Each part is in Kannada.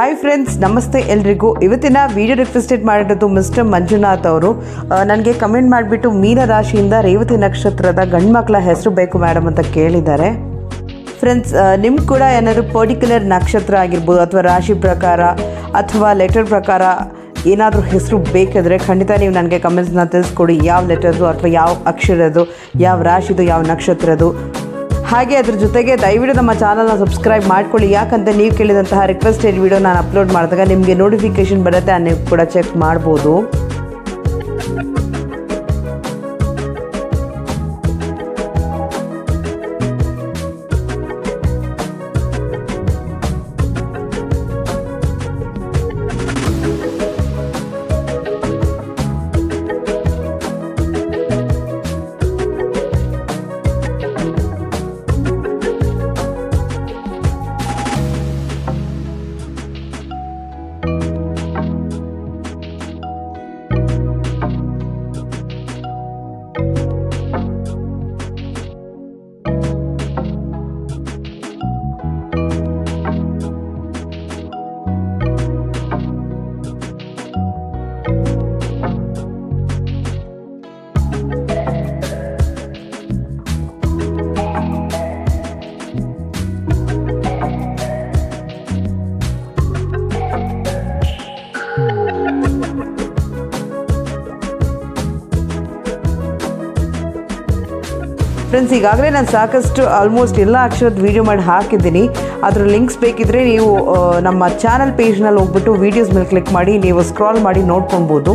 ಹಾಯ್ ಫ್ರೆಂಡ್ಸ್ ನಮಸ್ತೆ ಎಲ್ರಿಗೂ. ಇವತ್ತಿನ ವಿಡಿಯೋ ರಿಕ್ವೆಸ್ಟೆಡ್ ಮಾಡಿರೋದು ಮಿಸ್ಟರ್ ಮಂಜುನಾಥ್ ಅವರು. ನನಗೆ ಕಮೆಂಟ್ ಮಾಡಿಬಿಟ್ಟು ಮೀನ ರಾಶಿಯಿಂದ ರೇವತಿ ನಕ್ಷತ್ರದ ಗಂಡು ಮಕ್ಕಳ ಹೆಸರು ಬೇಕು ಮೇಡಮ್ ಅಂತ ಕೇಳಿದ್ದಾರೆ. ಫ್ರೆಂಡ್ಸ್ ನಿಮ್ಗೆ ಕೂಡ ಏನಾದರೂ ಪರ್ಟಿಕ್ಯುಲರ್ ನಕ್ಷತ್ರ ಆಗಿರ್ಬೋದು, ಅಥವಾ ರಾಶಿ ಪ್ರಕಾರ, ಅಥವಾ ಲೆಟರ್ ಪ್ರಕಾರ ಏನಾದರೂ ಹೆಸರು ಬೇಕಿದ್ರೆ ಖಂಡಿತ ನೀವು ನನಗೆ ಕಮೆಂಟ್ಸ್ನ ತಿಳಿಸ್ಕೊಡಿ. ಯಾವ ಲೆಟರ್ದು ಅಥವಾ ಯಾವ ಅಕ್ಷರದ್ದು, ಯಾವ ರಾಶಿದು, ಯಾವ ನಕ್ಷತ್ರದ್ದು. ಹಾಗೆ ಅದ್ರ ಜೊತೆಗೆ ದಯವಿಟ್ಟು ನಮ್ಮ ಚಾನಲ್ನ ಸಬ್ಸ್ಕ್ರೈಬ್ ಮಾಡ್ಕೊಳ್ಳಿ. ಯಾಕಂತ ನೀವು ಕೇಳಿದಂತಹ ರಿಕ್ವೆಸ್ಟೆಡ್ ವಿಡಿಯೋ ನಾನು ಅಪ್ಲೋಡ್ ಮಾಡಿದಾಗ ನಿಮಗೆ ನೋಟಿಫಿಕೇಶನ್ ಬರುತ್ತೆ, ಅನ್ನೋ ಕೂಡ ಚೆಕ್ ಮಾಡ್ಬೋದು. ಫ್ರೆಂಡ್ಸ್ ಈಗಾಗಲೇ ನಾನು ಸಾಕಷ್ಟು ಆಲ್ಮೋಸ್ಟ್ ಎಲ್ಲ ಅಕ್ಷರದ ವೀಡಿಯೋ ಮಾಡಿ ಹಾಕಿದ್ದೀನಿ. ಅದರ ಲಿಂಕ್ಸ್ ಬೇಕಿದ್ರೆ ನೀವು ನಮ್ಮ ಚಾನಲ್ ಪೇಜ್ನಲ್ಲಿ ಹೋಗ್ಬಿಟ್ಟು ವೀಡಿಯೋಸ್ ಮೇಲೆ ಕ್ಲಿಕ್ ಮಾಡಿ, ನೀವು ಸ್ಕ್ರಾಲ್ ಮಾಡಿ ನೋಡ್ಕೊಬೋದು.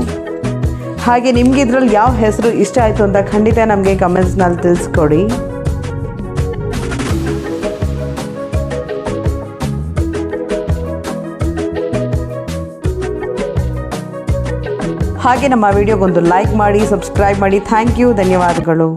ಹಾಗೆ ನಿಮಗೆ ಇದರಲ್ಲಿ ಯಾವ ಹೆಸರು ಇಷ್ಟ ಆಯಿತು ಅಂತ ಖಂಡಿತ ನಮಗೆ ಕಮೆಂಟ್ಸ್ನಲ್ಲಿ ತಿಳಿಸ್ಕೊಡಿ. ಹಾಗೆ ನಮ್ಮ ವಿಡಿಯೋಗೊಂದು ಲೈಕ್ ಮಾಡಿ ಸಬ್ಸ್ಕ್ರೈಬ್ ಮಾಡಿ. ಥ್ಯಾಂಕ್ ಯು ಧನ್ಯವಾದಗಳು.